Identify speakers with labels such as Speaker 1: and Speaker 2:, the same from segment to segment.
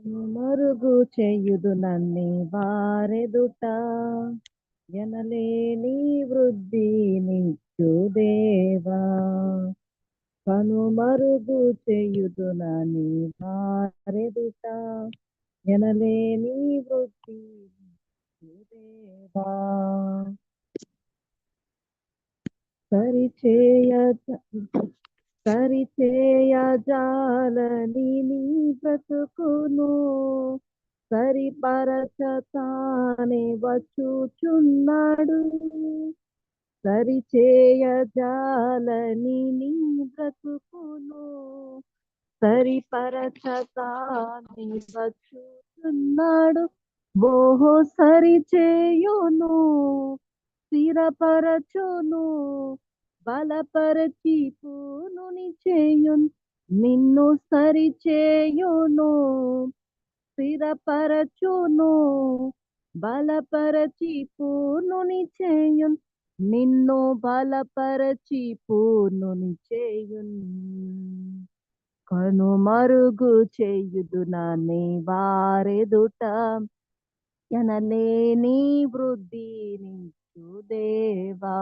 Speaker 1: మరుగు చేయుదు నన్ని వారెదుట. ఎనలేని వృద్ధి నిచ్చు దేవా. కనుమరుగు చేయుదు నని వారెదుట. ఎనలేని వృద్ధి నిచ్చు దేవా. సరిచేయ సరిచేయ జాలని నీ బ్రతుకును సరిపరచతానే వచ్చుచున్నాడు. సరిచేయ జాలని నీ బ్రతుకును సరిపరచతానే వచ్చుచున్నాడు. ఓహో సరిచేయును స్థిరపరచును బలపరచి పూనుని చేయున్ నిన్ను సరిచేయును స్థిరపరచును. బలపరచి పూనుని చేయున్ నిన్ను బలపరచి పూర్ణుని చేయున్. కనుమరుగు చేయుదు నానే వారెదుట ఎనలేని వృద్ధి నిచ్చు దేవా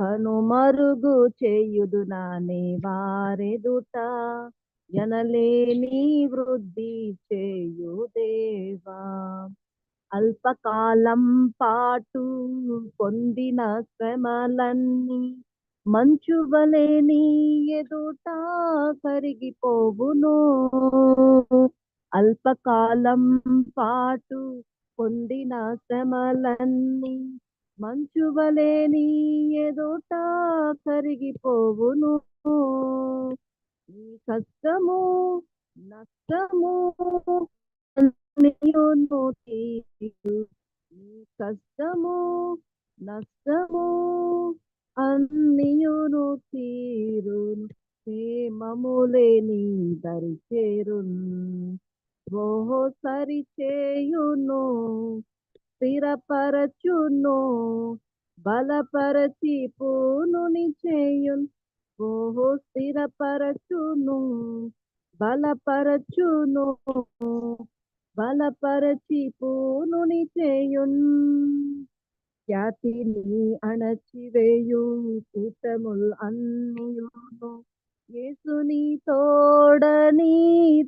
Speaker 1: కనుమరుగు చేయుదు నానే వారెదుట. జనలేని వృద్ధి చేయు దేవా. అల్పకాలం పాటు పొందిన శ్రమలన్నీ మంచువలే నీ ఎదుట కరిగిపోవును. అల్పకాలం పాటు పొందిన శ్రమలన్నీ మంచువలే నీ ఎదుట కరిగిపోవును. నీ కష్టము నష్టము తీరు నీ కష్టము నష్టము అన్నియును తీరును క్షేమములే నీ దరి ఓహో సరిచేయును స్థిరపరచును బలపరచి పూనుని చేయున్. ఓహో స్థిరపరచును బలపరచును బలపరచి పూనుని చేయున్. ఖ్యాతిని అణచివేయు కూటముల్ అన్నియును. యేసుని తోడని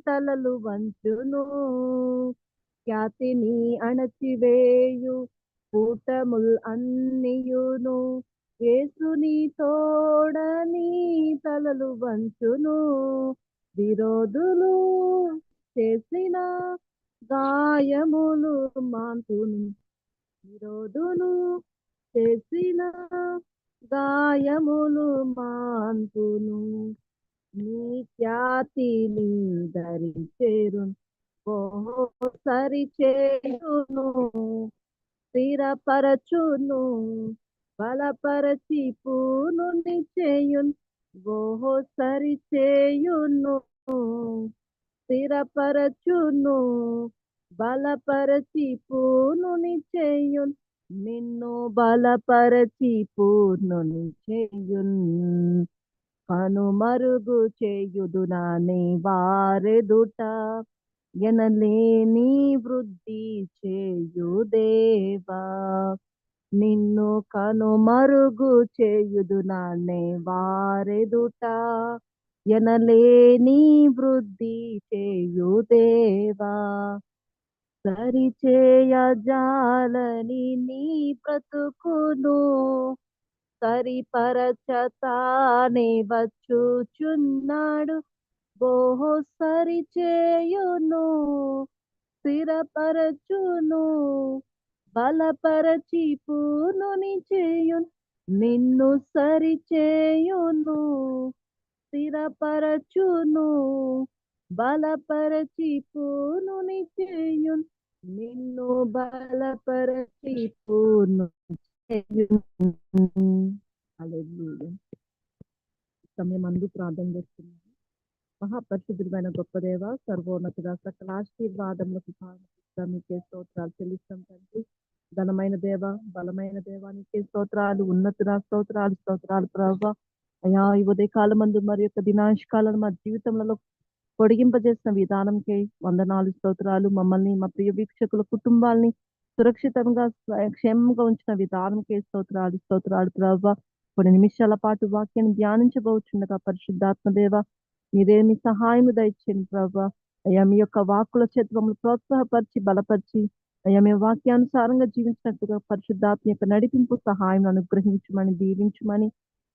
Speaker 1: తలలు వంచును ఖ్యాతిని అణచివేయు కూటముల్ అన్నియును. ఏసుని తోడని తలలు వంచును. విరోధులు చేసిన గాయములు మాంతును విరోధులు చేసిన గాయములు మాంతును నీ ఖ్యాతిని ధరించేరును సరి చేయును స్థిరపరచును బలపరచి పూను నిచేయున్ సరి చేయును స్థిరపరచును బలపరచి పూను నిచేయున్ నిన్ను బలపరచి పూర్ణు నిచేయున్ కనుమరుగు చేయుదు నానే వారెదుట ఎనలేని వృద్ధి చేయు దేవా నిన్ను కనుమరుగు చేయుదు నానే వారెదుట. ఎనలేని వృద్ధి చేయు దేవా సరిచేయ జాలని నీ బ్రతుకును. సరిపరచతానే వచ్చుచున్నాడు. ఓహో సరిచేయును స్థిరపరచును బలపరచి పూనుని చేయున్ నిన్ను సరిచేయును స్థిరపరచును బలపరచి పూనుని చేయున్ నిన్ను బలపరచి పూర్ణు సమయం అందు ప్రార్థన చేస్తున్నాను. మహాపరిశుద్ధుడైన గొప్ప దేవ సర్వోన్నతుడ సకల ఆశీర్వాదములకు కారణంగా మీకే స్తోత్రాలు చెల్లిస్తాం తండ్రి. ఘనమైన దేవ బలమైన దేవ నీకే స్తోత్రాలు ఉన్నతుడ స్తోత్రాలు స్తోత్రాలు ప్రభావ అయా ఈ ఉదయ కాలం మందు మరి యొక్క దినాంశ మా జీవితంలో పొడిగింపజేసిన వంద వందనాలు స్తోత్రాలు మమ్మల్ని మా ప్రియ వీక్షకుల కుటుంబాల్ని సురక్షితంగా క్షేమంగా ఉంచిన విధానంకే స్తోత్రాలు స్తోత్రాలు ప్రభావ కొన్ని నిమిషాల పాటు వాక్యాన్ని ధ్యానించబోచుండగా పరిశుద్ధాత్మ మీరేమి సహాయం దయచేయండి ప్రభా. అయ్యా మీ యొక్క వాక్కుల చేత మమ్మల్ని ప్రోత్సాహపరిచి బలపరిచి అయ్యా మేము వాక్యానుసారంగా జీవించినట్టుగా పరిశుద్ధాత్మ యొక్క నడిపింపు సహాయం అనుగ్రహించమని దీవించమని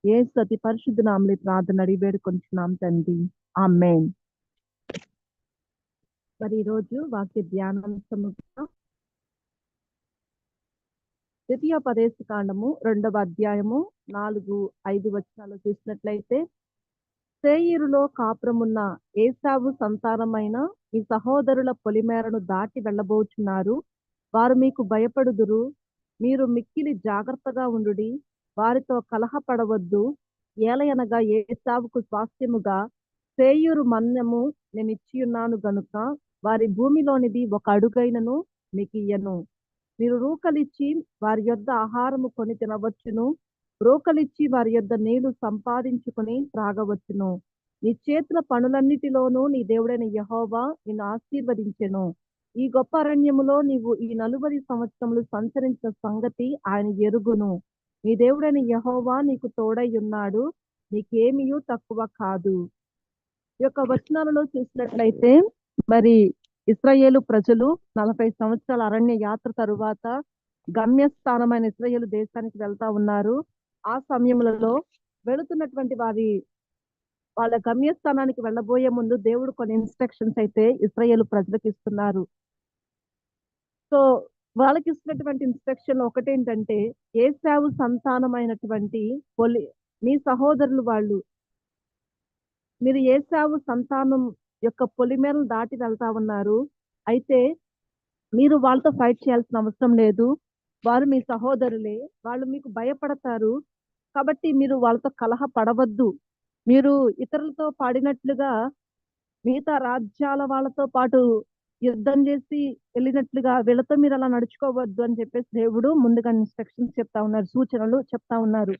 Speaker 1: ఏ సతి పరిశుద్ధ నామలి ప్రార్థన అడిగి వేడుకొంచున్నాం తండ్రి. మేన్ మరి ఈరోజు వాక్య ధ్యానాంశముగా ద్వితీయ పదేశ కాండము రెండవ అధ్యాయము నాలుగు ఐదు వచనాలు చూసినట్లయితే సేయిరులో కాపురమున్న ఏసావు సంతానమైన మీ సహోదరుల పొలిమేరను దాటి వెళ్ళబోచున్నారు. వారు మీకు భయపడుదురు. మీరు మిక్కిలి జాగ్రత్తగా ఉండుడి. వారితో కలహపడవద్దు. ఏలయనగా ఏసావుకు స్వాస్థ్యముగా సేయూరు మన్యము నేను ఇచ్చియున్నాను గనుక వారి భూమిలోనిది ఒక అడుగైనను మీకు ఇయ్యను మీరు రూకలిచ్చి వారి యొద్ద ఆహారము కొని తినవచ్చును. రోకలిచ్చి వారి యొద్ద నీళ్ళు సంపాదించుకుని త్రాగవచ్చును. నీ చేతుల పనులన్నిటిలోనూ నీ దేవుడైన యహోవా నిన్ను ఆశీర్వదించెను. ఈ గొప్ప అరణ్యములో నీవు ఈ నలుబది సంవత్సరములు సంచరించిన సంగతి ఆయన ఎరుగును. నీ దేవుడైన యహోవా నీకు తోడై ఉన్నాడు నీకేమీయూ తక్కువ కాదు. ఈ యొక్క వచనాలలో చూసినట్లయితే మరి ఇస్రాయేలు ప్రజలు నలభై సంవత్సరాల అరణ్య యాత్ర తరువాత గమ్యస్థానమైన ఇస్రాయేలు దేశానికి వెళ్తా ఉన్నారు. ఆ సమయములలో వెళుతున్నటువంటి వారి వాళ్ళ గమ్యస్థానానికి వెళ్ళబోయే ముందు దేవుడు కొన్ని ఇన్స్ట్రక్షన్స్ అయితే ఇస్రాయేల్ ప్రజలకు ఇస్తున్నారు. సో వాళ్ళకి ఇస్తున్నటువంటి ఇన్స్ట్రక్షన్ ఒకటేంటంటే ఏసావు సంతానమైనటువంటి పొలి మీ సహోదరులు వాళ్ళు మీరు ఏసావు సంతానం యొక్క పొలిమేరలు దాటి వెళ్తా ఉన్నారు అయితే మీరు వాళ్ళతో ఫైట్ చేయాల్సిన అవసరం లేదు. వారు మీ సహోదరులే వాళ్ళు మీకు భయపడతారు. కాబట్టి మీరు వాళ్ళతో కలహ పడవద్దు. మీరు ఇతరులతో పాడినట్లుగా మిగతా రాజ్యాల వాళ్ళతో పాటు యుద్ధం చేసి వెళ్ళినట్లుగా వీళ్ళతో మీరు అలా నడుచుకోవద్దు అని చెప్పేసి దేవుడు ముందుగా ఇన్స్ట్రక్షన్స్ చెప్తా ఉన్నారు సూచనలు చెప్తా ఉన్నారు.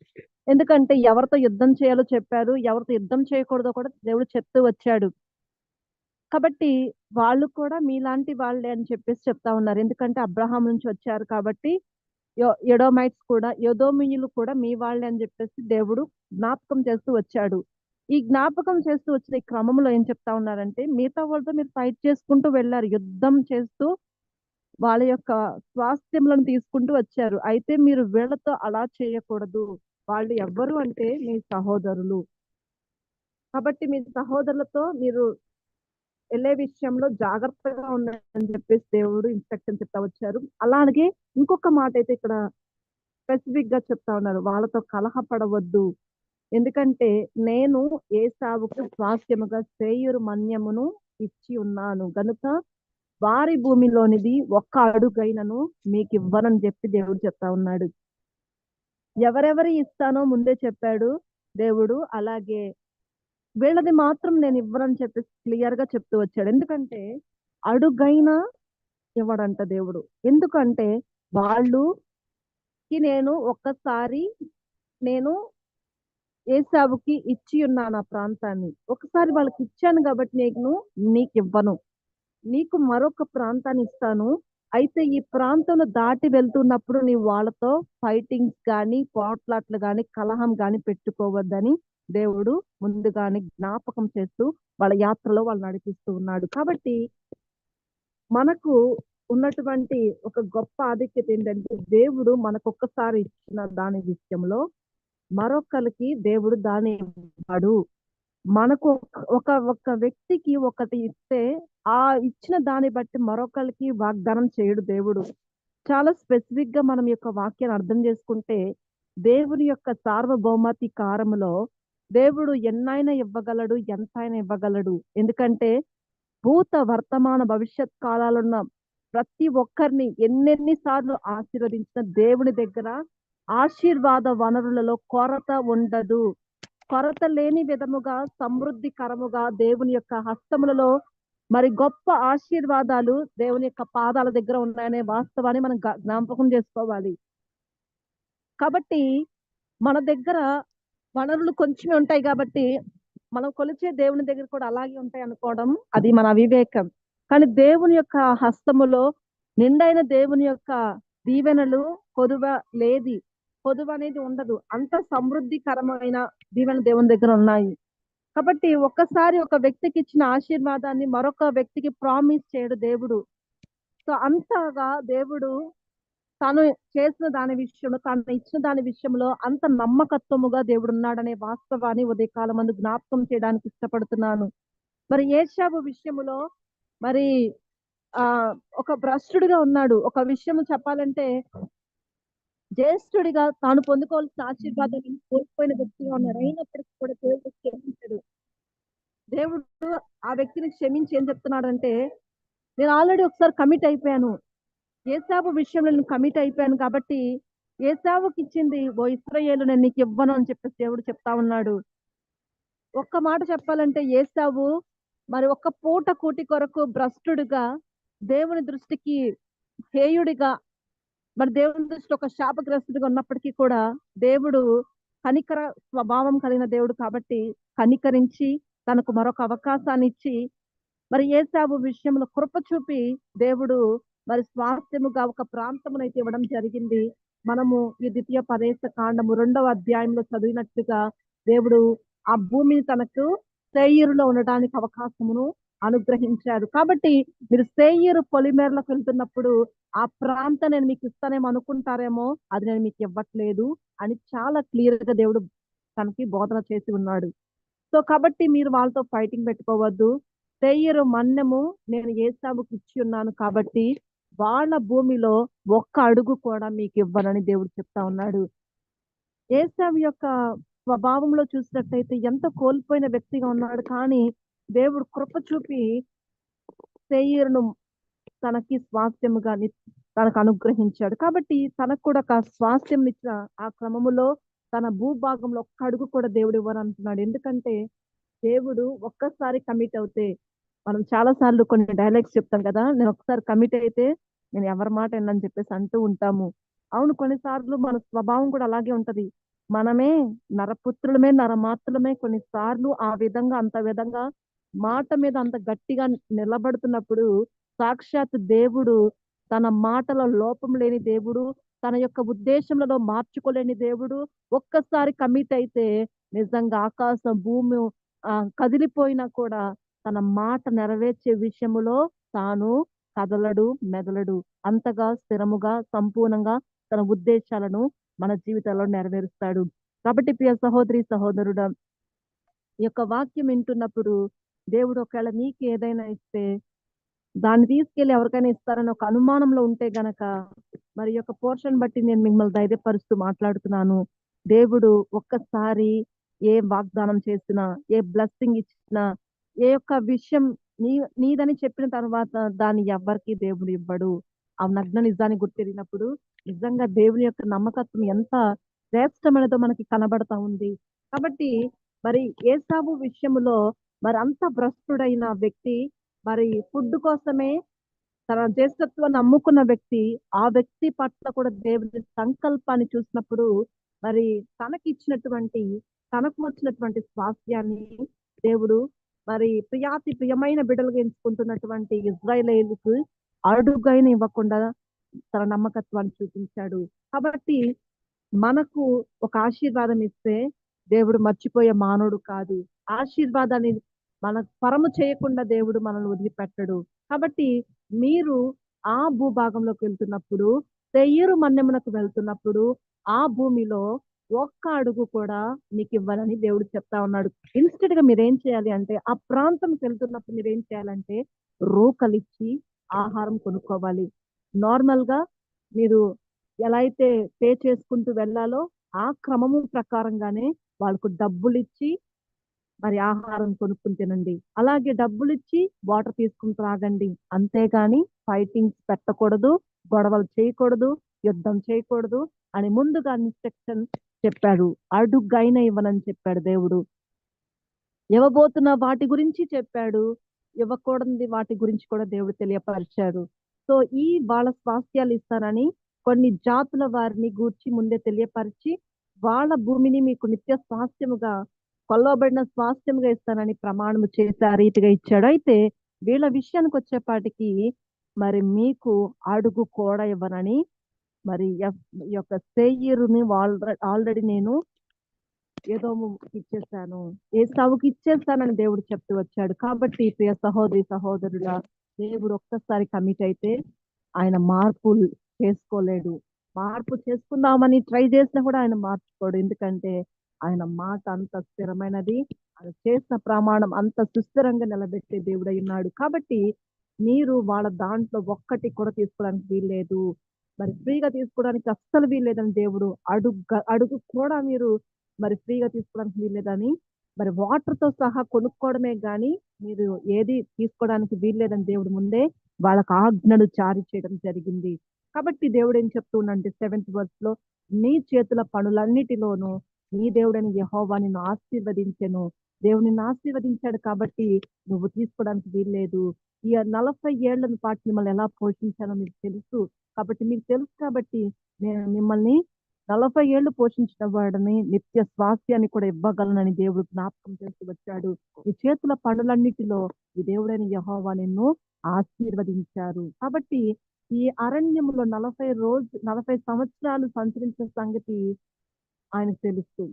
Speaker 1: ఎందుకంటే ఎవరితో యుద్ధం చేయాలో చెప్పారు ఎవరితో యుద్ధం చేయకూడదో కూడా దేవుడు చెప్తూ వచ్చాడు. కాబట్టి వాళ్ళు కూడా మీలాంటి వాళ్ళే అని చెప్పేసి చెప్తా ఉన్నారు. ఎందుకంటే అబ్రహాం నుంచి వచ్చారు కాబట్టి ఎడోమైట్స్ కూడా యదోమియులు కూడా మీ వాళ్ళే అని చెప్పేసి దేవుడు జ్ఞాపకం చేస్తూ వచ్చాడు. ఈ జ్ఞాపకం చేస్తూ వచ్చిన ఈ క్రమంలో ఏం చెప్తా ఉన్నారంటే మిగతా వాళ్ళతో మీరు ఫైట్ చేసుకుంటూ వెళ్ళారు యుద్ధం చేస్తూ వాళ్ళ యొక్క స్వాస్థ్యములను తీసుకుంటూ వచ్చారు. అయితే మీరు వీళ్ళతో అలా చేయకూడదు. వాళ్ళు ఎవ్వరు అంటే మీ సహోదరులు. కాబట్టి మీ సహోదరులతో మీరు వెళ్ళే విషయంలో జాగ్రత్తగా ఉండాలని చెప్పేసి దేవుడు ఇన్స్ట్రక్షన్ చెప్తా వచ్చారు. అలాగే ఇంకొక మాట అయితే ఇక్కడ స్పెసిఫిక్గా చెప్తా ఉన్నారు. వాళ్ళతో కలహపడవద్దు. ఎందుకంటే నేను ఏ సాగుకు స్వాస్థ్యముగా శ్రేయురు మన్యమును ఇచ్చి ఉన్నాను. గనుక వారి భూమిలోనిది ఒక్క అడుగైనను మీకు ఇవ్వనని చెప్పి దేవుడు చెప్తా ఉన్నాడు. ఎవరెవరి ఇస్తానో ముందే చెప్పాడు దేవుడు. అలాగే వీళ్ళది మాత్రం నేను ఇవ్వరని చెప్పేసి క్లియర్గా చెప్తూ వచ్చాడు. ఎందుకంటే అడుగైనా ఇవ్వడంట దేవుడు. ఎందుకంటే వాళ్ళుకి నేను ఒక్కసారి నేను ఏసాబుకి ఇచ్చి ఉన్నాను ఆ ప్రాంతాన్ని. ఒకసారి వాళ్ళకి ఇచ్చాను కాబట్టి నేను నీకు ఇవ్వను నీకు మరొక ప్రాంతాన్ని ఇస్తాను. అయితే ఈ ప్రాంతంలో దాటి వెళ్తున్నప్పుడు నీ వాళ్ళతో ఫైటింగ్స్ కానీ పోట్లాట్లు కానీ కలహం కానీ పెట్టుకోవద్దని దేవుడు ముందుగానే జ్ఞాపకం చేస్తూ వాళ్ళ యాత్రలో వాళ్ళు నడిపిస్తూ ఉన్నాడు. కాబట్టి మనకు ఉన్నటువంటి ఒక గొప్ప ఆధిక్యత ఏంటంటే దేవుడు మనకు ఒక్కసారి ఇచ్చిన దాని విషయంలో మరొకరికి దేవుడు దాని ఇవ్వడు. మనకు ఒక- ఒక వ్యక్తికి ఒకటి ఇస్తే ఆ ఇచ్చిన దాన్ని బట్టి మరొకరికి వాగ్దానం చేయడు దేవుడు. చాలా స్పెసిఫిక్గా మనం యొక్క వాక్యాన్ని అర్థం చేసుకుంటే దేవుని యొక్క సార్వభౌమాధికారములో దేవుడు ఎన్నైనా ఇవ్వగలడు ఎంతైనా ఇవ్వగలడు. ఎందుకంటే భూత వర్తమాన భవిష్యత్ కాలాలున్న ప్రతి ఒక్కరిని ఎన్నెన్ని సార్లు ఆశీర్వదించిన దేవుని దగ్గర ఆశీర్వాద వనరులలో కొరత ఉండదు. కొరత లేని విధముగా సమృద్ధికరముగా దేవుని యొక్క హస్తములలో మరి గొప్ప ఆశీర్వాదాలు దేవుని యొక్క పాదాల దగ్గర ఉన్నాయనే వాస్తవాన్ని మనం జ్ఞాపకం చేసుకోవాలి. కాబట్టి మన దగ్గర వనరులు కొంచెమే ఉంటాయి కాబట్టి మనం కొలిచే దేవుని దగ్గర కూడా అలాగే ఉంటాయి అనుకోవడం అది మన అవివేకం. కానీ దేవుని యొక్క హస్తములో నిండైన దేవుని యొక్క దీవెనలు కొదువ లేది. కొదువ అనేది ఉండదు. అంత సమృద్ధికరమైన దీవెన దేవుని దగ్గర ఉన్నాయి. కాబట్టి ఒక్కసారి ఒక వ్యక్తికి ఇచ్చిన ఆశీర్వాదాన్ని మరొక వ్యక్తికి ప్రామిస్ చేయడు దేవుడు. సో అంతగా దేవుడు తాను చేసిన దాని విషయంలో తాను ఇచ్చిన దాని విషయంలో అంత నమ్మకత్వముగా దేవుడు ఉన్నాడనే వాస్తవాన్ని ఉదయకాలం మందు జ్ఞాపకం చేయడానికి ఇష్టపడుతున్నాను. మరి ఏషాబు విషయములో మరి ఆ ఒక భ్రష్టుడిగా ఉన్నాడు. ఒక విషయం చెప్పాలంటే జ్యేష్ఠుడిగా తాను పొందుకోవాల్సిన ఆశీర్వాదాన్ని కోల్పోయిన వ్యక్తిగా ఉన్నాడు. అయినప్పటికీ కూడా దేవుడు క్షమించాడు. దేవుడు ఆ వ్యక్తిని క్షమించి ఏం చెప్తున్నాడంటే నేను ఆల్రెడీ ఒకసారి కమిట్ అయిపోయాను. ఏసావు విషయంలో నేను కమిట్ అయిపోయాను కాబట్టి ఏసావుకి ఇచ్చింది ఓ ఇస్రయేలు నేను నీకు ఇవ్వను అని చెప్పేసి దేవుడు చెప్తా ఉన్నాడు. ఒక్క మాట చెప్పాలంటే ఏసావు మరి ఒక్క పూట కూటి కొరకు భ్రష్టుడిగా దేవుని దృష్టికి హేయుడిగా మరి దేవుని దృష్టిలో ఒక శాపగ్రస్తుడిగా ఉన్నప్పటికీ కూడా దేవుడు కనికర స్వభావం కలిగిన దేవుడు కాబట్టి కనికరించి తనకు మరొక అవకాశాన్ని ఇచ్చి మరి ఏసాబు విషయంలో కృప చూపి దేవుడు మరి స్వాస్థ్యముగా ఒక ప్రాంతమునైతే ఇవ్వడం జరిగింది. మనము ఈ ద్వితీయ పదేశ కాండము రెండవ అధ్యాయంలో చదివినట్టుగా దేవుడు ఆ భూమిని తనకు సేయిరులో ఉండడానికి అవకాశమును అనుగ్రహించాడు. కాబట్టి మీరు సేయిరు పొలిమేరలకు వెళ్తున్నప్పుడు ఆ ప్రాంతం నేను మీకు ఇస్తానేమో అనుకుంటారేమో అది నేను మీకు ఇవ్వట్లేదు అని చాలా క్లియర్గా దేవుడు తనకి బోధన చేసి ఉన్నాడు. సో కాబట్టి మీరు వాళ్ళతో ఫైటింగ్ పెట్టుకోవద్దు. సేయరు మన్నెము నేను ఏసావుకి ఇచ్చి ఉన్నాను కాబట్టి వాళ్ళ భూమిలో ఒక్క అడుగు కూడా మీకు ఇవ్వనని దేవుడు చెప్తా ఉన్నాడు. ఏసావు యొక్క స్వభావంలో చూసినట్టయితే ఎంత కోల్పోయిన వ్యక్తిగా ఉన్నాడు కానీ దేవుడు కృప చూపి సేయరును తనకి స్వాస్థ్యముగా తనకు అనుగ్రహించాడు. కాబట్టి తనకు కూడా ఒక స్వాస్థ్యం ఇచ్చిన ఆ క్రమములో తన భూభాగంలో ఒక్క అడుగు కూడా దేవుడు ఇవ్వనంటున్నాడు. ఎందుకంటే దేవుడు ఒక్కసారి కమిట్ అవుతే మనం చాలా సార్లు కొన్ని డైలాగ్స్ చెప్తాం కదా నేను ఒకసారి కమిట్ అయితే నేను ఎవరి మాట అని చెప్పేసి అంటూ ఉంటాము. అవును కొన్నిసార్లు మన స్వభావం కూడా అలాగే ఉంటది. మనమే నరపుత్రులమే నరమాత్రులమే కొన్నిసార్లు ఆ విధంగా అంత విధంగా మాట మీద అంత గట్టిగా నిలబడుతున్నప్పుడు సాక్షాత్ దేవుడు తన మాటల లోపం లేని దేవుడు తన యొక్క ఉద్దేశంలో మార్చుకోలేని దేవుడు ఒక్కసారి కమిట్ అయితే నిజంగా ఆకాశం భూమి ఆ కదిలిపోయినా కూడా తన మాట నెరవేర్చే విషయములో తాను కదలడు మెదలడు. అంతగా స్థిరముగా సంపూర్ణంగా తన ఉద్దేశాలను మన జీవితంలో నెరవేరుస్తాడు. కాబట్టి ప్రియ సహోదరి సహోదరుడు ఈ యొక్క వాక్యం వింటున్నప్పుడు దేవుడు ఒకవేళ నీకు ఏదైనా ఇస్తే దాన్ని తీసుకెళ్ళి ఎవరికైనా ఇస్తారని ఒక అనుమానంలో ఉంటే గనక మరి యొక్క పోర్షన్ బట్టి నేను మిమ్మల్ని ధైర్యపరుస్తూ మాట్లాడుతున్నాను. దేవుడు ఒక్కసారి ఏ వాగ్దానం చేసినా ఏ బ్లెస్సింగ్ ఇచ్చినా ఏ యొక్క విషయం నీ నీదని చెప్పిన తర్వాత దాన్ని ఎవ్వరికి దేవుడు ఇవ్వడు. ఆ నగ్న నిజాన్ని గుర్తెరిగినప్పుడు నిజంగా దేవుని యొక్క నమ్మకత్వం ఎంత శ్రేష్టమైనదో మనకి కనబడతా ఉంది. కాబట్టి మరి ఏసాబు విషయంలో మరి అంత భ్రష్టుడైన వ్యక్తి మరి ఫుడ్ కోసమే తన జ్యేష్ఠత్వాన్ని నమ్ముకున్న వ్యక్తి ఆ వ్యక్తి పట్ల కూడా దేవుని సంకల్పాన్ని చూసినప్పుడు మరి తనకి ఇచ్చినటువంటి తనకు వచ్చినటువంటి స్వాస్థ్యాన్ని దేవుడు మరి ప్రియాతి ప్రియమైన బిడ్డలుగా ఎంచుకుంటున్నటువంటి ఇజ్రాయలీలకు అడుగైన ఇవ్వకుండా తన నమ్మకత్వాన్ని చూపించాడు. కాబట్టి మనకు ఒక ఆశీర్వాదం ఇస్తే దేవుడు మర్చిపోయే మానవుడు కాదు. ఆశీర్వాదాన్ని మన పరము చేయకుండా దేవుడు మనల్ని వదిలిపెట్టడు. కాబట్టి మీరు ఆ భూభాగంలోకి వెళ్తున్నప్పుడు తెయ్యరు మన్నెమునకు వెళ్తున్నప్పుడు ఆ భూమిలో ఒక్క అడుగు కూడా మీకు ఇవ్వాలని దేవుడు చెప్తా ఉన్నాడు. ఇన్స్టెంట్గా మీరు ఏం చేయాలి అంటే ఆ ప్రాంతంకి వెళ్తున్నప్పుడు మీరు ఏం చేయాలంటే రోకలిచ్చి ఆహారం కొనుక్కోవాలి. నార్మల్గా మీరు ఎలా అయితే పే చేసుకుంటూ వెళ్ళాలో ఆ క్రమము ప్రకారంగానే వాళ్ళకు డబ్బులు ఇచ్చి మరి ఆహారం కొనుక్కుని తినండి. అలాగే డబ్బులు ఇచ్చి వాటర్ తీసుకుని త్రాగండి అంతేగాని ఫైటింగ్స్ పెట్టకూడదు గొడవలు చేయకూడదు యుద్ధం చేయకూడదు అని ముందుగా ఇన్స్ట్రక్షన్ చెప్పాడు. అడుగ్గైన ఇవ్వనని చెప్పాడు దేవుడు. ఇవ్వబోతున్న వాటి గురించి చెప్పాడు. ఇవ్వకూడని వాటి గురించి కూడా దేవుడు తెలియపరిచాడు. సో ఈ వాళ్ళ స్వాస్థ్యాలు ఇస్తానని కొన్ని జాతుల వారిని గూర్చి ముందే తెలియపరిచి వాళ్ళ భూమిని మీకు నిత్య స్వాస్థ్యముగా కొల్లబడిన స్వాస్థ్యముగా ఇస్తానని ప్రమాణము చేసి ఆ రీతిగా ఇచ్చాడు. అయితే వీళ్ళ విషయానికి వచ్చేపాటికి మరి మీకు అడుగు కూడా ఇవ్వనని మరి ఎఫ్- ఈ యొక్క సేయిరుని ఆల్రెడీ నేను ఏదో ఇచ్చేసాను. ఏ సావుకి ఇచ్చేస్తానని దేవుడు చెప్తూ వచ్చాడు. కాబట్టి ప్రియ సహోదరి సహోదరుల దేవుడు ఒక్కసారి కమిట్ అయితే ఆయన మార్పు చేసుకోలేడు. మార్పు చేసుకుందామని ట్రై చేసినా కూడా ఆయన మార్చుకోడు. ఎందుకంటే ఆయన మాట అంత స్థిరమైనది. ఆయన చేసిన ప్రమాణం అంత సుస్థిరంగా నిలబెట్టే దేవుడై ఉన్నాడు. కాబట్టి మీరు వాళ్ళ దాంట్లో ఒక్కటి కూడా తీసుకోవడానికి వీల్లేదు. మరి ఫ్రీగా తీసుకోవడానికి అస్సలు వీల్లేదని దేవుడు అడుగు అడుగు కూడా మీరు మరి ఫ్రీగా తీసుకోవడానికి వీల్లేదని మరి వాటర్తో సహా కొనుక్కోవడమే కానీ మీరు ఏది తీసుకోవడానికి వీల్లేదని దేవుడు ముందే వాళ్ళకి ఆజ్ఞలు జారీ చేయడం జరిగింది. కాబట్టి దేవుడు ఏం చెప్తుండంటే సెవెంత్ వర్స్లో నీ చేతుల పనులన్నిటిలోనూ నీ దేవుడని యహోవా నిన్ను ఆశీర్వదించెను. దేవుడు నిన్ను ఆశీర్వదించాడు కాబట్టి నువ్వు తీసుకోవడానికి వీల్లేదు. ఈ నలభై ఏళ్ళను పాటు మిమ్మల్ని ఎలా పోషించానో మీకు తెలుసు. కాబట్టి మీకు తెలుసు కాబట్టి నేను మిమ్మల్ని నలభై ఏళ్ళు పోషించిన వాడిని నిత్య స్వాస్థ్యాన్ని కూడా ఇవ్వగలనని దేవుడు జ్ఞాపకం చేసి వచ్చాడు. ఈ చేతుల పనులన్నిటిలో ఈ దేవుడైన యహోవా నిన్ను ఆశీర్వదించారు. కాబట్టి ఈ అరణ్యంలో నలభై రోజు నలభై సంవత్సరాలు సంచరించిన సంగతి ఆయనకు తెలుసు.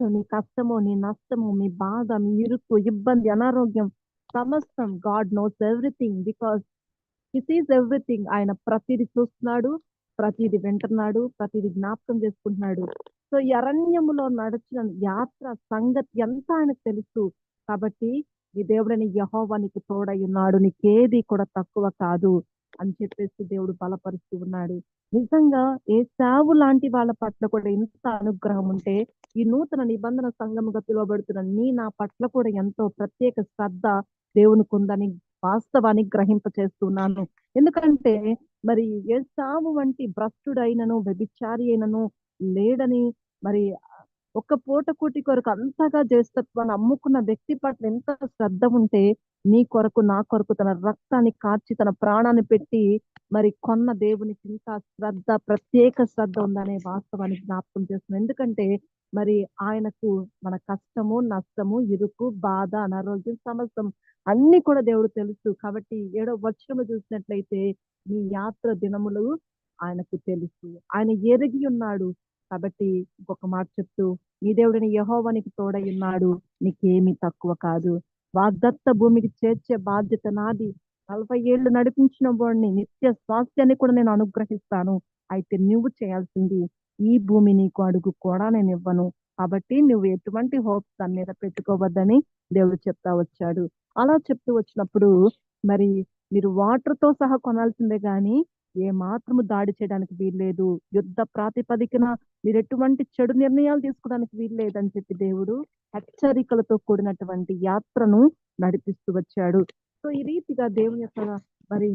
Speaker 1: నీ కష్టము నీ నష్టము మీ బాధ మీ ఇరుకు ఇబ్బంది అనారోగ్యం సమస్తం God knows everything because he sees everything ఆయన ప్రతిది చూస్తున్నాడు ప్రతిది వింటున్నాడు ప్రతిది జ్ఞాపకం చేసుకుంటున్నాడు. సో అరణ్యములో నడిచిన యాత్ర సంగతి ఎంత ఆయనకు తెలుసు? కాబట్టి ఈ దేవుడని యహోవా నీకు తోడై ఉన్నాడు. నీకేది కూడా తక్కువ కాదు అని చెప్పేసి దేవుడు బలపరుస్తూ ఉన్నాడు. నిజంగా ఏ సావు లాంటి వాళ్ళ పట్ల కూడా ఇంత అనుగ్రహం ఉంటే ఈ నూతన నిబంధన సంఘముగా పిలువబడుతున్న నీ నా పట్ల కూడా ఎంతో ప్రత్యేక శ్రద్ధ దేవునికి ఉందని వాస్తవాన్ని గ్రహింప చేస్తున్నాను ఎందుకంటే మరి ఏసావు వంటి భ్రష్టుడైనను వ్యభిచారి అయినను లేడని మరి ఒక్క పూట కూటి కొరకు అంతగా జ్యేష్ఠత్వాన్ని అమ్ముకున్న వ్యక్తి పట్ల ఎంత శ్రద్ధ ఉంటే నీ కొరకు నా కొరకు తన రక్తాన్ని కార్చి తన ప్రాణాన్ని పెట్టి మరి కొన్న దేవునికి ఇంకా శ్రద్ధ ప్రత్యేక శ్రద్ధ ఉందనే వాస్తవాన్ని జ్ఞాపకం చేస్తున్నాం ఎందుకంటే మరి ఆయనకు మన కష్టము నష్టము ఇరుకు బాధ అనారోగ్యం సమస్తం అన్ని కూడా దేవుడు తెలుసు. కాబట్టి ఏడో వర్షము చూసినట్లయితే నీ యాత్ర దినములు ఆయనకు తెలుసు. ఆయన ఎరిగి ఉన్నాడు. కాబట్టి ఇంకొక మాట చెప్తూ నీ దేవుడిని యహోవనికి తోడై ఉన్నాడు. నీకేమీ తక్కువ కాదు. వాగ్దత్త భూమికి చేర్చే బాధ్యత నాది. నలభై ఏళ్ళు నడిపించిన వాడిని నిత్య స్వాస్థ్యాన్ని కూడా నేను అనుగ్రహిస్తాను. అయితే నువ్వు చేయాల్సింది ఈ భూమి నీకు అడుగు కూడా నేను ఇవ్వను. కాబట్టి నువ్వు ఎటువంటి హోప్స్ దాని మీద పెట్టుకోవద్దని దేవుడు చెప్తా వచ్చాడు. అలా చెప్తూ వచ్చినప్పుడు మరి మీరు వాటర్తో సహా కొనాల్సిందే గాని ఏ మాత్రము దాడి చేయడానికి వీల్లేదు. యుద్ధ ప్రాతిపదికన మీరు ఎటువంటి చెడు నిర్ణయాలు తీసుకోవడానికి వీల్లేదని చెప్పి దేవుడు హెచ్చరికలతో కూడినటువంటి యాత్రను నడిపిస్తూ వచ్చాడు. సో ఈ రీతిగా దేవుని యొక్క మరి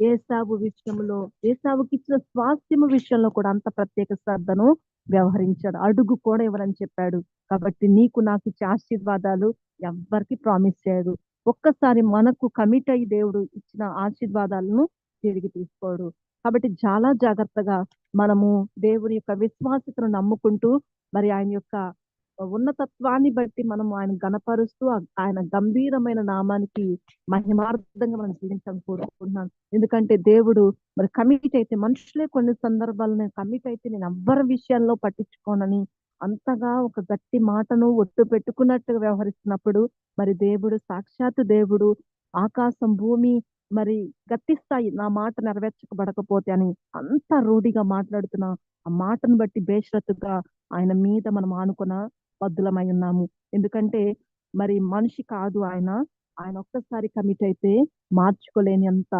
Speaker 1: ఏసావు విషయంలో ఏసావుకి ఇచ్చిన స్వాస్థ్యము విషయంలో కూడా అంత ప్రత్యేక శ్రద్ధను వ్యవహరించాడు. అడుగు కూడా ఇవ్వరని చెప్పాడు. కాబట్టి నీకు నాకు ఇచ్చే ఆశీర్వాదాలు ఎవ్వరికి ప్రామిస్ చేయడు ఒక్కసారి మనకు కమిట్ అయ్యి దేవుడు ఇచ్చిన ఆశీర్వాదాలను తిరిగి తీసుకోడు. కాబట్టి చాలా జాగ్రత్తగా మనము దేవుని యొక్క విశ్వాసతను నమ్ముకుంటూ మరి ఆయన యొక్క ఉన్నతత్వాన్ని బట్టి మనం ఆయన గణపరుస్తూ ఆయన గంభీరమైన నామానికి మహిమార్థంగా మనం జీవించాలని కోరుకుంటున్నాను ఎందుకంటే దేవుడు మరి కమిట్ అయితే మనుషులే కొన్ని సందర్భాలను కమిట్ అయితే నేను ఎవ్వరి విషయాల్లో పట్టించుకోనని అంతగా ఒక గట్టి మాటను ఒట్టు పెట్టుకున్నట్టుగా వ్యవహరిస్తున్నప్పుడు మరి దేవుడు సాక్షాత్తు దేవుడు ఆకాశం భూమి మరి గట్టిస్తాయి నా మాట నెరవేర్చకబడకపోతే అని అంత రూఢిగా మాట్లాడుతున్న ఆ మాటను బట్టి బేషరతుగా ఆయన మీద మనం ఆనుకున్న బద్దులమై ఉన్నాము. ఎందుకంటే మరి మనిషి కాదు ఆయన. ఆయన ఒక్కసారి కమిట్ అయితే మార్చుకోలేని అంత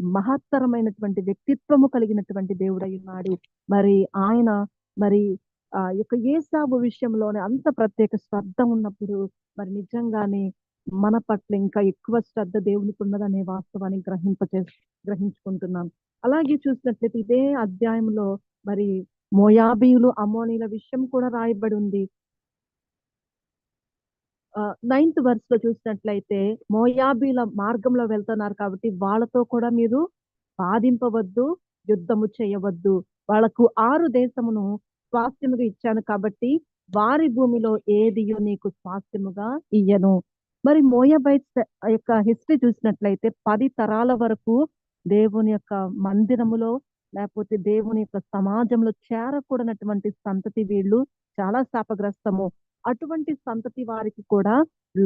Speaker 1: మహత్తరమైనటువంటి వ్యక్తిత్వము కలిగినటువంటి దేవుడై ఉన్నాడు. మరి ఆయన మరి ఆ యొక్క ఏసాబు విషయంలోనే అంత ప్రత్యేక శ్రద్ధ ఉన్నప్పుడు మరి నిజంగానే మన పట్ల ఇంకా ఎక్కువ శ్రద్ధ దేవునికి ఉన్నదనే వాస్తవాన్ని గ్రహింపచే గ్రహించుకుంటున్నాం. అలాగే చూసినట్లయితే ఇదే అధ్యాయంలో మరి మోయాబీయులు అమోనీల విషయం కూడా రాయబడి ఉంది నైన్త్ వర్స్లో చూసినట్లయితే మోయాబీల మార్గంలో వెళ్తున్నారు కాబట్టి వాళ్ళతో కూడా మీరు బాధింపవద్దు యుద్ధము చేయవద్దు. వాళ్ళకు ఆరు దేశమును స్వాస్థ్యముగా ఇచ్చాను కాబట్టి వారి భూమిలో ఏదియో నీకు స్వాస్థ్యముగా ఇయ్యను. మరి మోయాబైట్స్ యొక్క హిస్టరీ చూసినట్లయితే పది తరాల వరకు దేవుని యొక్క మందిరములో లేకపోతే దేవుని యొక్క సమాజంలో చేరకూడనటువంటి సంతతి వీళ్ళు చాలా శాపగ్రస్తము. అటువంటి సంతతి వారికి కూడా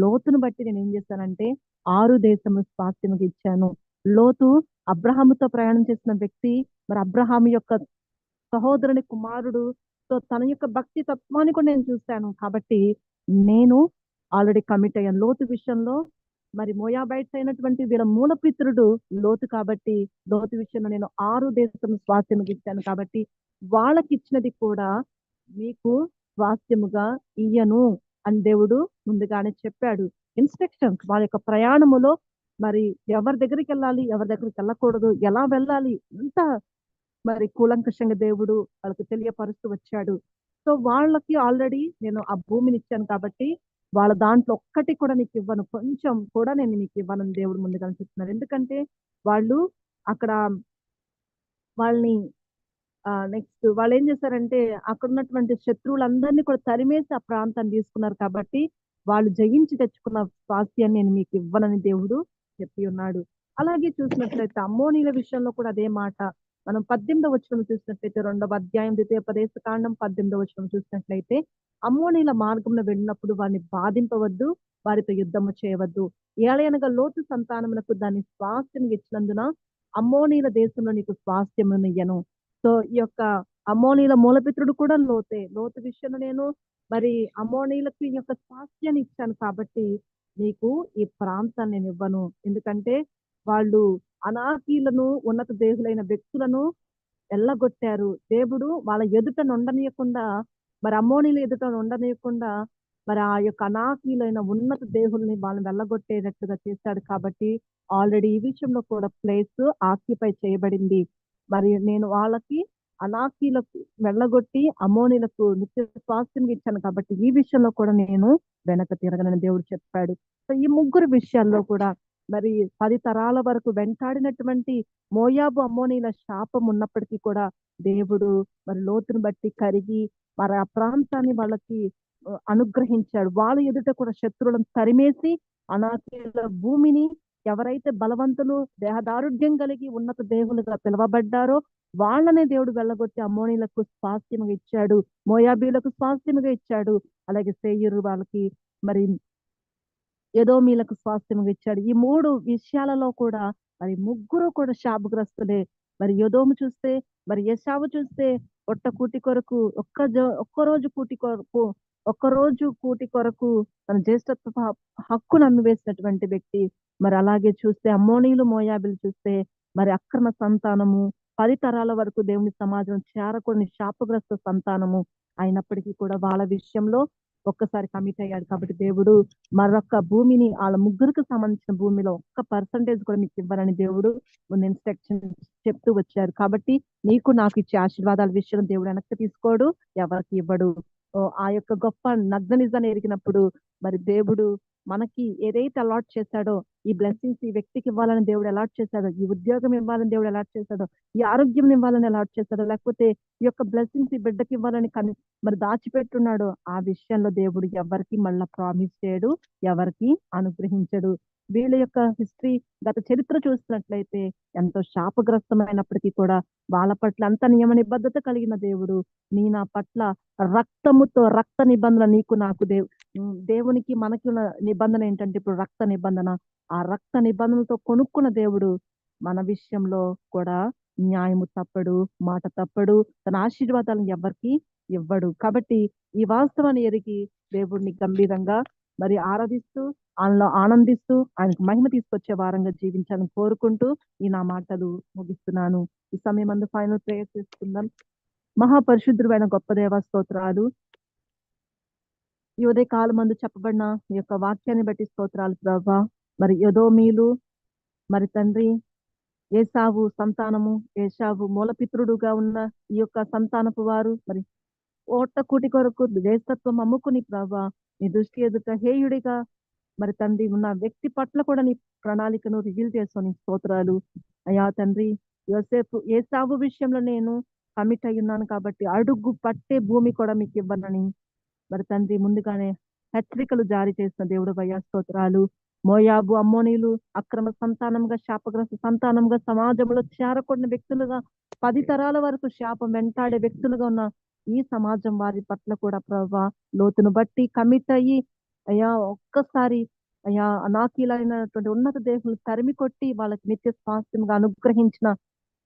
Speaker 1: లోతును బట్టి నేను ఏం చేశానంటే ఆరు దేశము స్వాస్థ్యముకి ఇచ్చాను. లోతు అబ్రహాముతో ప్రయాణం చేసిన వ్యక్తి మరి అబ్రహాము యొక్క సహోదరుని కుమారుడు సో తన యొక్క భక్తి తత్వాన్ని కూడా నేను చూశాను. కాబట్టి నేను ఆల్రెడీ కమిట్ అయ్యాను. లోతు విషయంలో మరి మోయాబైట్స్ అయినటువంటి వీళ్ళ మూలపిత్రుడు లోతు కాబట్టి లోతు విషయంలో నేను ఆరు దేశం స్వాస్థ్యముగా ఇచ్చాను కాబట్టి వాళ్ళకి ఇచ్చినది కూడా మీకు స్వాస్థ్యముగా ఇయ్యను అని దేవుడు ముందుగానే చెప్పాడు. ఇన్స్ట్రక్షన్స్ వాళ్ళ యొక్క ప్రయాణములో మరి ఎవరి దగ్గరికి వెళ్ళాలి ఎవరి దగ్గరికి వెళ్ళకూడదు ఎలా వెళ్ళాలి ఎంత మరి కూలంకషంగా దేవుడు వాళ్ళకి తెలియపరుస్తూ వచ్చాడు. సో వాళ్ళకి ఆల్రెడీ నేను ఆ భూమిని ఇచ్చాను కాబట్టి వాళ్ళ దాంట్లో ఒక్కటి కూడా నీకు ఇవ్వను. కొంచెం కూడా నేను నీకు ఇవ్వను. దేవుడు ముందుగా చెప్తున్నారు ఎందుకంటే వాళ్ళు అక్కడ వాళ్ళని నెక్స్ట్ వాళ్ళు ఏం చేశారంటే అక్కడ ఉన్నటువంటి శత్రువులందరినీ కూడా తరిమేసి ఆ ప్రాంతాన్ని తీసుకున్నారు కాబట్టి వాళ్ళు జయించి తెచ్చుకున్న స్వాస్థ్యాన్ని నేను మీకు ఇవ్వనని దేవుడు చెప్పి ఉన్నాడు. అలాగే చూసినట్లయితే అమ్మోనీల విషయంలో కూడా అదే మాట మనం పద్దెనిమిదవ వచనం చూసినట్లయితే రెండవ అధ్యాయం ద్వితీయ ప్రదేశ కాండం పద్దెనిమిదవ వచనం చూసినట్లయితే అమ్మోనీల మార్గంలో వెళ్ళినప్పుడు వారిని బాధింపవద్దు వారితో యుద్ధము చేయవద్దు. ఏలయనగా లోతు సంతానమునకు దాన్ని స్వాస్థ్యం ఇచ్చినందున అమ్మోనీల దేశంలో నీకు స్వాస్థ్యమునియ్యను. సో ఈ యొక్క అమ్మోనీల మూలపిత్రుడు కూడా లోతే. లోతు విషయంలో నేను మరి అమ్మోనీలకు ఈ యొక్క స్వాస్థ్యాన్ని ఇచ్చాను కాబట్టి నీకు ఈ ప్రాంతాన్ని నేను ఇవ్వను. ఎందుకంటే వాళ్ళు అనాకీలను ఉన్నత దేవులైన వ్యక్తులను ఎల్లగొట్టారు. దేవుడు వాళ్ళ ఎదుట నుండనీయకుండా మరి అమ్మోనీల ఎదుట ఉండనీయకుండా మరి ఆ యొక్క అనాకీలైన ఉన్నత దేవుల్ని వాళ్ళని వెళ్ళగొట్టేటట్టుగా చేశాడు కాబట్టి ఆల్రెడీ ఈ విషయంలో కూడా ప్లేస్ ఆక్యుపై చేయబడింది. మరి నేను వాళ్ళకి అనాకీలకు వెళ్ళగొట్టి అమోనీలకు నిత్య స్వాస్థ్యం ఇచ్చాను కాబట్టి ఈ విషయంలో కూడా నేను వెనక తిరగనని దేవుడు చెప్పాడు. సో ఈ ముగ్గురు విషయాల్లో కూడా మరి పది తరాల వరకు వెంటాడినటువంటి మోయాబు అమ్మోనీల శాపం ఉన్నప్పటికీ కూడా దేవుడు మరి లోతును బట్టి కరిగి మరి ఆ ప్రాంతాన్ని వాళ్ళకి అనుగ్రహించాడు. వాళ్ళ ఎదుట కూడా శత్రువులను తరిమేసి అనాకీల భూమిని ఎవరైతే బలవంతులు దేహదారుఢ్యం కలిగి ఉన్నత దేవులుగా పిలువబడ్డారో వాళ్ళనే దేవుడు వెళ్ళగొట్టి అమ్మోనీలకు స్వాస్థ్యముగా ఇచ్చాడు మోయాబీలకు స్వాస్థ్యముగా ఇచ్చాడు. అలాగే సేయూరు వాళ్ళకి మరి ఏదో మీలకు స్వాస్థ్యం ఇచ్చాడు. ఈ మూడు విషయాలలో కూడా మరి ముగ్గురు కూడా శాపగ్రస్తులే. మరి యదోము చూస్తే మరి యశావు చూస్తే ఒట్ట కూటి కొరకు ఒక్క ఒక్క రోజు కూటి కొరకు ఒక్క రోజు కూటి కొరకు తన జ్యేష్ఠత్వ హక్కును అమ్మివేసినటువంటి వ్యక్తి. మరి అలాగే చూస్తే అమ్మోనీలు మోయాబిలు చూస్తే మరి అక్రమ సంతానము. పది తరాల వరకు దేవుని సమాజం చేరకొని శాపగ్రస్త సంతానము అయినప్పటికీ కూడా వాళ్ళ విషయంలో ఒక్కసారి కమిట్ అయ్యాడు కాబట్టి దేవుడు మరొక భూమిని వాళ్ళ ముగ్గురికి సంబంధించిన భూమిలో ఒక్క పర్సంటేజ్ కూడా మీకు ఇవ్వాలని దేవుడు ముందు ఇన్స్ట్రక్షన్ చెప్తూ వచ్చారు. కాబట్టి నీకు నాకు ఇచ్చే ఆశీర్వాదాల విషయం దేవుడు వెనక్కి తీసుకోడు ఎవరికి ఇవ్వడు. ఆ యొక్క గొప్ప నగ్న నిజాన్ని ఎరిగినప్పుడు మరి దేవుడు మనకి ఏదైతే అలాట్ చేశాడో ఈ బ్లెస్సింగ్స్ ఈ వ్యక్తికి ఇవ్వాలని దేవుడు అలాట్ చేశాడో ఈ ఉద్యోగం ఇవ్వాలని దేవుడు అలాట్ చేశాడో ఈ ఆరోగ్యం ఇవ్వాలని అలాట్ చేశాడో లేకపోతే ఈ యొక్క బ్లెస్సింగ్స్ ఈ బిడ్డకి ఇవ్వాలని కని మరి దాచిపెట్టున్నాడో ఆ విషయంలో దేవుడు ఎవరికి మళ్ళా ప్రామిస్ చేయడు ఎవరికి అనుగ్రహించడు. వీళ్ళ యొక్క హిస్టరీ గత చరిత్ర చూసినట్లయితే ఎంతో శాపగ్రస్తమైనప్పటికీ కూడా వాళ్ళ పట్ల అంత నియమ నిబద్ధత కలిగిన దేవుడు నీ నా పట్ల రక్తముతో రక్త నిబంధన నీకు నాకు దేవు దేవునికి మనకి ఉన్న నిబంధన ఏంటంటే ఇప్పుడు రక్త నిబంధన. ఆ రక్త నిబంధనలతో కొనుక్కున్న దేవుడు మన విషయంలో కూడా న్యాయము తప్పడు మాట తప్పడు తన ఆశీర్వాదాలను ఎవరికి ఇవ్వడు. కాబట్టి ఈ వాస్తవాన్ని ఎరిగి దేవుడిని గంభీరంగా మరి ఆరాధిస్తూ ఆయనలో ఆనందిస్తూ ఆయనకు మహిమ తీసుకొచ్చే వారంగా జీవించాలని కోరుకుంటూ ఈ నా మాటలు ముగిస్తున్నాను. ఈ సమయం అందు ఫైనల్ ప్రేయర్ చేసుకుందాం మహాపరిశుద్ధుడైన గొప్ప దేవ స్తోత్రాలు. ఈ ఉదయ కాలం మందు చెప్పబడిన ఈ యొక్క వాక్యాన్ని బట్టి స్తోత్రాలు ప్రభా. మరి యదోమీలు మరి తండ్రి ఏసావు సంతానము ఏసావు మూలపిత్రుడుగా ఉన్న ఈ యొక్క సంతానపు వారు మరి ఓట్ట కూటి కొరకు దేశత్వం అమ్ముకుని ప్రభా నీ దృష్టి ఎదుట హేయుడిగా మరి తండ్రి ఉన్న వ్యక్తి పట్ల కూడా నీ ప్రణాళికను రివీల్ చేసుకొని స్తోత్రాలు. అయ్యా తండ్రి యోసేపు ఏసావు విషయంలో నేను కమిట్ అయి ఉన్నాను కాబట్టి అడుగు పట్టే భూమి కూడా మీకు ఇవ్వనని మరి తండ్రి ముందుగానే హెచ్చరికలు జారీ చేసిన దేవుడు భయ స్తోత్రాలు. మోయాబు అమ్మోనీలు అక్రమ సంతానంగా శాపగ్రస్త సంతానంగా సమాజంలో చేరకూడిన వ్యక్తులుగా పది తరాల వరకు శాపం వెంటాడే వ్యక్తులుగా ఉన్న ఈ సమాజం వారి పట్ల కూడా ప్రభా లోతును బట్టి కమిట్ అయ్యి అయ్యా ఒక్కసారి అయ్యా అనాకీలైనటువంటి ఉన్నత దేహులు తరిమి కొట్టి వాళ్ళకి నిత్య స్వాస్థ్యంగా అనుగ్రహించిన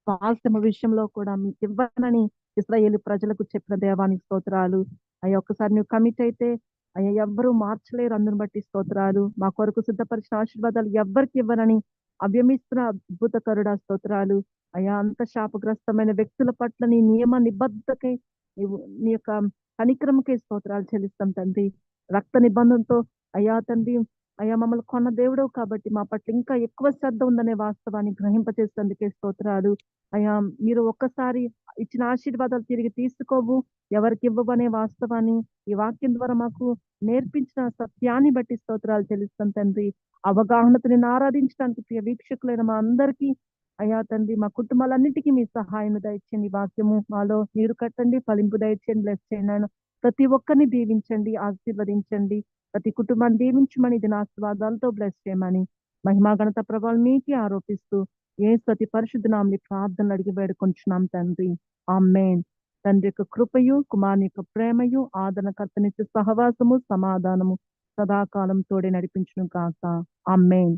Speaker 1: స్వాస్థ్యం విషయంలో కూడా మీకు ఇవ్వనని ఇస్రాయేల్ ప్రజలకు చెప్పిన దేవానికి స్తోత్రాలు. అయ్యా ఒక్కసారి నువ్వు కమిట్ అయితే అయ్యా ఎవ్వరూ మార్చలేరు అందుని బట్టి స్తోత్రాలు. మా కొరకు సిద్ధపరిచిన ఆశీర్వాదాలు ఎవ్వరికి ఇవ్వనని అభ్యమిస్తున్న అద్భుతకరుడ స్తోత్రాలు. అయ్యా అంత శాపగ్రస్తమైన వ్యక్తుల పట్ల నీ నియమ నిబద్ధకై నీ యొక్క కనిక్రమకే స్తోత్రాలు చెల్లిస్తాం తండ్రి. రక్త నిబంధనతో అయ్యా తండ్రి అయ్యా మమ్మల్ని కొన్న దేవుడవు కాబట్టి మా పట్ల ఇంకా ఎక్కువ శ్రద్ధ ఉందనే వాస్తవాన్ని గ్రహింపచేసేందుకే స్తోత్రాలు. అయ్యా మీరు ఒక్కసారి ఇచ్చిన ఆశీర్వాదాలు తిరిగి తీసుకోవు ఎవరికి ఇవ్వవు అనే వాస్తవాన్ని ఈ వాక్యం ద్వారా మాకు నేర్పించిన సత్యాన్ని బట్టి స్తోత్రాలు చెల్లిస్తాం తండ్రి. అవగాహనతో నేను ఆరాధించడానికి ప్రియ వీక్షకులైన మా అందరికీ అయ్యా తండ్రి మా కుటుంబాలన్నిటికీ మీ సహాయం దయచేయండి. వాక్యము మాలో నీరు కట్టండి ఫలింపు దయచేయండి బ్లెస్ చేయండి ప్రతి ఒక్కరిని దీవించండి ఆశీర్వదించండి. ప్రతి కుటుంబాన్ని దీవించమని ఇది ఆశీర్వాదాలతో బ్లెస్ చేయమని మహిమా గణత ప్రభావం మీకే ఆరోపిస్తూ ఏ ప్రతి పరిశుద్ధనామని ప్రార్థనలు అడిగి వేడుకొంచున్నాం తండ్రి. ఆ మేన్ తండ్రి యొక్క కృపయు కుమారుని యొక్క ప్రేమయు ఆదరణకర్తనిచ్చే సహవాసము సమాధానము సదాకాలం తోడే నడిపించును కాక ఆమెన్.